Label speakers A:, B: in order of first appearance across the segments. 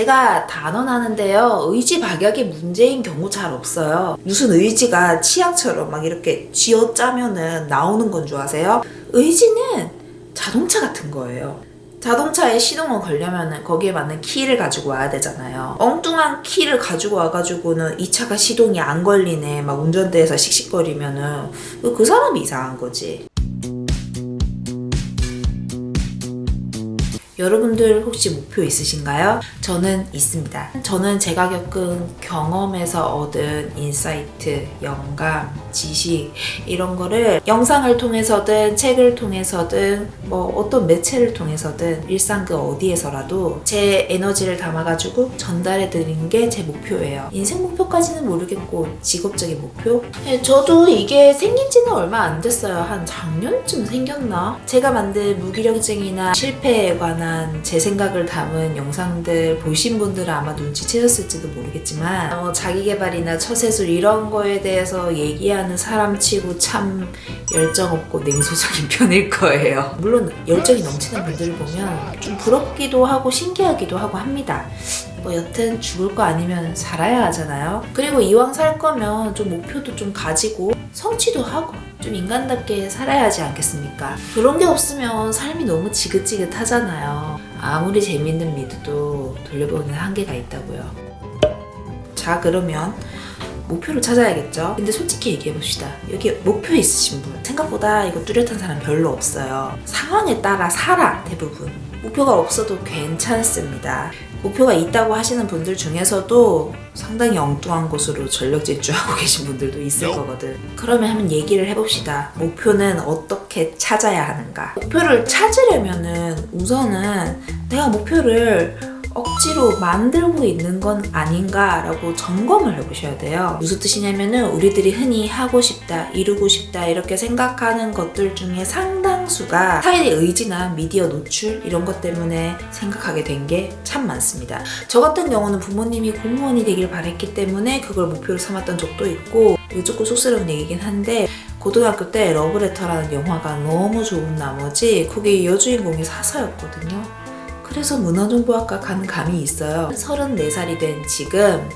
A: 제가 단언하는데요. 의지 박약이 문제인 경우 잘 없어요. 무슨 의지가 치약처럼 막 이렇게 쥐어 짜면은 나오는 건 줄 아세요? 의지는 자동차 같은 거예요. 자동차에 시동을 걸려면은 거기에 맞는 키를 가지고 와야 되잖아요. 엉뚱한 키를 가지고 와가지고는 이 차가 시동이 안 걸리네. 막 운전대에서 씩씩거리면은 그 사람이 이상한 거지. 여러분들 혹시 목표 있으신가요? 저는 있습니다. 저는 제가 겪은 경험에서 얻은 인사이트, 영감, 지식 이런 거를 영상을 통해서든 책을 통해서든 뭐 어떤 매체를 통해서든 일상 그 어디에서라도 제 에너지를 담아가지고 전달해 드리는 게 제 목표예요. 인생 목표까지는 모르겠고 직업적인 목표? 네, 저도 이게 생긴 지는 얼마 안 됐어요. 한 작년쯤 생겼나? 제가 만든 무기력증이나 실패에 관한 제 생각을 담은 영상들 보신 분들은 아마 눈치채셨을지도 모르겠지만 어, 자기개발이나 처세술 이런 거에 대해서 얘기하는 사람 치고 참 열정 없고 냉소적인 편일 거예요. 물론 열정이 넘치는 분들을 보면 좀 부럽기도 하고 신기하기도 하고 합니다. 뭐 여튼 죽을 거 아니면 살아야 하잖아요. 그리고 이왕 살 거면 좀 목표도 좀 가지고 성취도 하고 좀 인간답게 살아야 하지 않겠습니까? 그런 게 없으면 삶이 너무 지긋지긋하잖아요. 아무리 재밌는 미드도 돌려보는 한계가 있다고요. 자, 그러면 목표를 찾아야겠죠? 근데 솔직히 얘기해봅시다. 여기 목표 있으신 분, 생각보다 이거 뚜렷한 사람 별로 없어요. 상황에 따라 살아, 대부분. 목표가 없어도 괜찮습니다. 목표가 있다고 하시는 분들 중에서도 상당히 엉뚱한 곳으로 전력 질주하고 계신 분들도 있을 거거든. 그러면 한번 얘기를 해봅시다. 목표는 어떻게 찾아야 하는가? 목표를 찾으려면은 우선은 내가 목표를 억지로 만들고 있는 건 아닌가라고 점검을 해보셔야 돼요. 무슨 뜻이냐면은 우리들이 흔히 하고 싶다, 이루고 싶다 이렇게 생각하는 것들 중에 상당 수가 타인의 의지나 미디어 노출 이런 것 때문에 생각하게 된 게 참 많습니다. 저 같은 경우는 부모님이 공무원이 되길 바랬기 때문에 그걸 목표로 삼았던 적도 있고 이거 조금 쑥스러운 얘기긴 한데 고등학교 때 러브레터라는 영화가 너무 좋은 나머지 거기 여주인공이 사서였거든요. 그래서 문화정보학과 가는 감이 있어요. 34살이 된 지금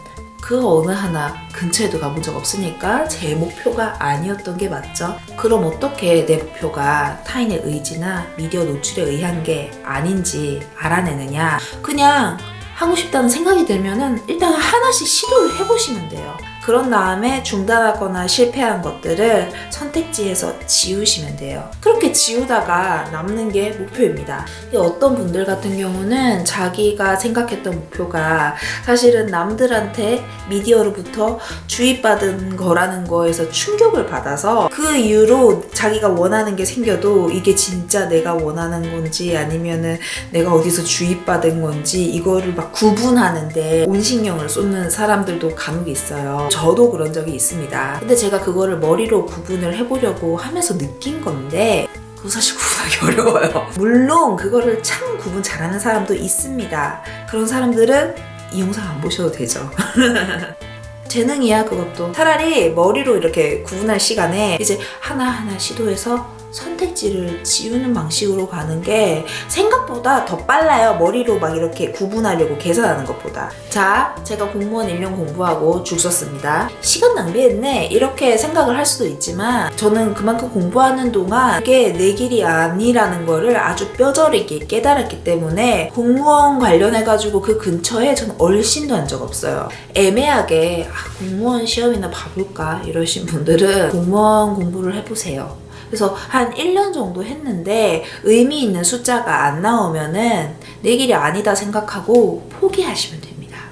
A: 그 어느 하나 근처에도 가본 적 없으니까 제 목표가 아니었던 게 맞죠. 그럼 어떻게 내 목표가 타인의 의지나 미디어 노출에 의한 게 아닌지 알아내느냐? 그냥 하고 싶다는 생각이 들면은 일단 하나씩 시도를 해보시면 돼요. 그런 다음에 중단하거나 실패한 것들을 선택지에서 지우시면 돼요. 그렇게 지우다가 남는 게 목표입니다. 이 어떤 분들 같은 경우는 자기가 생각했던 목표가 사실은 남들한테 미디어로부터 주입받은 거라는 거에서 충격을 받아서 그 이후로 자기가 원하는 게 생겨도 이게 진짜 내가 원하는 건지 아니면은 내가 어디서 주입받은 건지 이거를 막 구분하는데 온 신경을 쏟는 사람들도 간혹 있어요. 저도 그런 적이 있습니다. 근데 제가 그거를 머리로 구분을 해보려고 하면서 느낀 건데 그거 사실 구분하기 어려워요. 물론 그거를 참 구분 잘하는 사람도 있습니다. 그런 사람들은 이 영상 안 보셔도 되죠. 재능이야 그것도 차라리 머리로 이렇게 구분할 시간에 이제 하나하나 시도해서 선택지를 지우는 방식으로 가는 게 생각보다 더 빨라요. 머리로 막 이렇게 구분하려고 계산하는 것보다. 자 제가 공무원 1년 공부하고 줄 썼습니다. 시간 낭비했네. 이렇게 생각을 할 수도 있지만 저는 그만큼 공부하는 동안 이게 내 길이 아니라는 거를 아주 뼈저리게 깨달았기 때문에 공무원 관련해가지고 그 근처에 저는 얼씬도 한 적 없어요. 애매하게 아, 공무원 시험이나 봐볼까? 이러신 분들은 공무원 공부를 해보세요. 그래서 한 1년 정도 했는데 의미 있는 숫자가 안 나오면은 내 길이 아니다 생각하고 포기하시면 됩니다.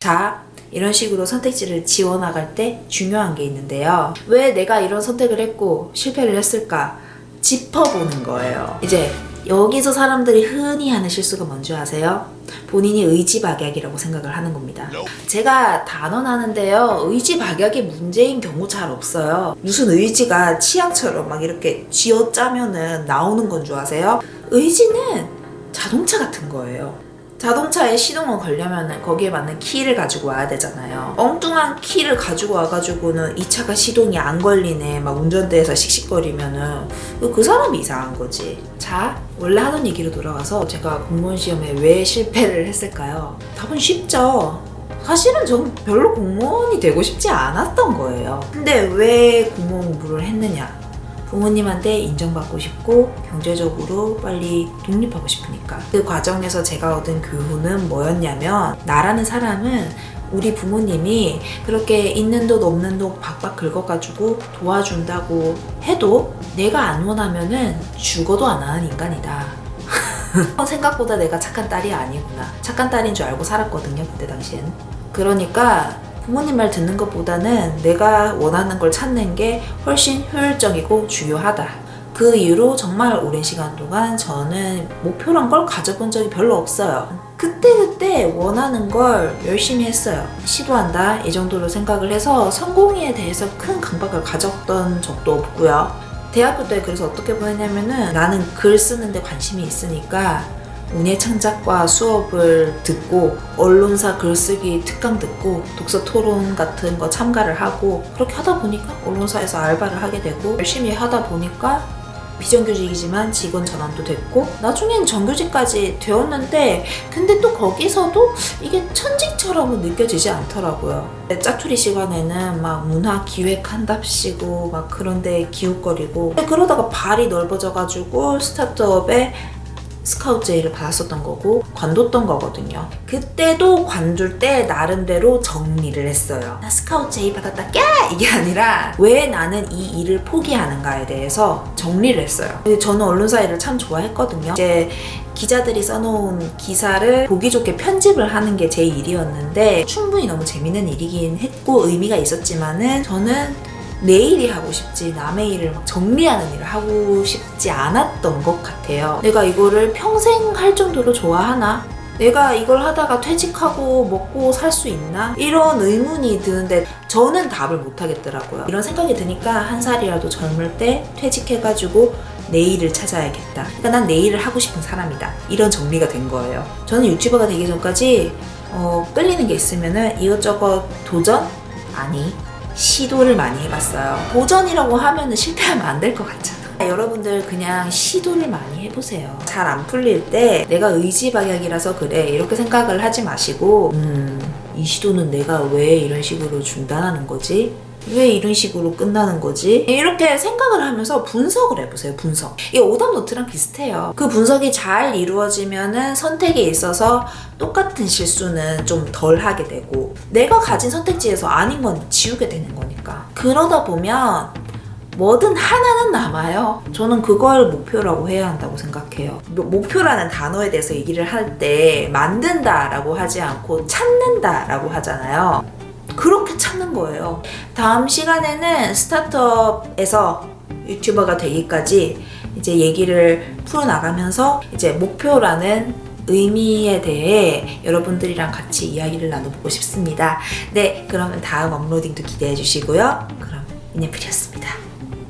A: 자, 이런 식으로 선택지를 지워나갈 때 중요한 게 있는데요. 왜 내가 이런 선택을 했고 실패를 했을까? 짚어보는 거예요. 이제 여기서 사람들이 흔히 하는 실수가 뭔지 아세요? 본인이 의지박약이라고 생각을 하는 겁니다. 제가 단언하는데요. 의지박약이 문제인 경우 잘 없어요. 무슨 의지가 치약처럼 막 이렇게 쥐어짜면은 나오는 건 줄 아세요? 의지는 자동차 같은 거예요. 자동차에 시동을 걸려면 거기에 맞는 키를 가지고 와야 되잖아요. 엉뚱한 키를 가지고 와가지고는 이 차가 시동이 안 걸리네. 막 운전대에서 씩씩거리면은 그 사람이 이상한 거지. 자, 원래 하던 얘기로 돌아와서 제가 공무원 시험에 왜 실패를 했을까요? 답은 쉽죠. 사실은 전 별로 공무원이 되고 싶지 않았던 거예요. 근데 왜 공무원 공부를 했느냐? 부모님한테 인정받고 싶고 경제적으로 빨리 독립하고 싶으니까 그 과정에서 제가 얻은 교훈은 뭐였냐면 나라는 사람은 우리 부모님이 그렇게 있는 돈 없는 돈 박박 긁어가지고 도와준다고 해도 내가 안 원하면은 죽어도 안 하는 인간이다. 생각보다 내가 착한 딸이 아니구나. 착한 딸인 줄 알고 살았거든요, 그때 당시엔. 그러니까 부모님 말 듣는 것보다는 내가 원하는 걸 찾는 게 훨씬 효율적이고 중요하다. 그 이후로 정말 오랜 시간 동안 저는 목표란 걸 가져본 적이 별로 없어요. 그때 그때 원하는 걸 열심히 했어요. 시도한다 이 정도로 생각을 해서 성공에 대해서 큰 강박을 가졌던 적도 없고요. 대학교 때 그래서 어떻게 보냈냐면은 나는 글 쓰는데 관심이 있으니까 문예 창작과 수업을 듣고 언론사 글쓰기 특강 듣고 독서 토론 같은 거 참가를 하고 그렇게 하다 보니까 언론사에서 알바를 하게 되고 열심히 하다 보니까 비정규직이지만 직원 전환도 됐고 나중엔 정규직까지 되었는데 근데 또 거기서도 이게 천직처럼은 느껴지지 않더라고요. 짜투리 시간에는 막 문화 기획한답시고 막 그런데 기웃거리고 그러다가 발이 넓어져가지고 스타트업에 스카우트 제의를 받았었던 거고 관뒀던 거거든요. 그때도 관둘 때 나름대로 정리를 했어요. 나 스카우트 제의 받았다 까 이게 아니라 왜 나는 이 일을 포기하는가에 대해서 정리를 했어요. 근데 저는 언론사 일을 참 좋아했거든요. 이제 기자들이 써놓은 기사를 보기 좋게 편집을 하는 게 제 일이었는데 충분히 너무 재밌는 일이긴 했고 의미가 있었지만은 저는 내 일이 하고 싶지 남의 일을 막 정리하는 일을 하고 싶지 않았던 것 같아요. 내가 이거를 평생 할 정도로 좋아하나? 내가 이걸 하다가 퇴직하고 먹고 살 수 있나? 이런 의문이 드는데 저는 답을 못 하겠더라고요. 이런 생각이 드니까 한 살이라도 젊을 때 퇴직해가지고 내 일을 찾아야겠다. 그러니까 난 내 일을 하고 싶은 사람이다. 이런 정리가 된 거예요. 저는 유튜버가 되기 전까지 어, 끌리는 게 있으면은 이것저것 도전? 아니 시도를 많이 해봤어요. 도전이라고 하면은 실패하면 안 될 것 같잖아. 여러분들 그냥 시도를 많이 해보세요. 잘 안 풀릴 때 내가 의지박약이라서 그래 이렇게 생각을 하지 마시고 음, 이 시도는 내가 왜 이런 식으로 중단하는 거지? 왜 이런 식으로 끝나는 거지? 이렇게 생각을 하면서 분석을 해보세요, 분석. 이게 오답 노트랑 비슷해요. 그 분석이 잘 이루어지면은 선택에 있어서 똑같은 실수는 좀 덜 하게 되고, 내가 가진 선택지에서 아닌 건 지우게 되는 거니까. 그러다 보면 뭐든 하나는 남아요. 저는 그걸 목표라고 해야 한다고 생각해요. 뭐- 목표라는 단어에 대해서 얘기를 할 때 만든다라고 하지 않고 찾는다라고 하잖아요. 그렇게 찾는 거예요. 다음 시간에는 스타트업에서 유튜버가 되기까지 이제 얘기를 풀어나가면서 이제 목표라는 의미에 대해 여러분들이랑 같이 이야기를 나눠보고 싶습니다. 네, 그러면 다음 업로딩도 기대해 주시고요. 그럼 이네플이었습니다.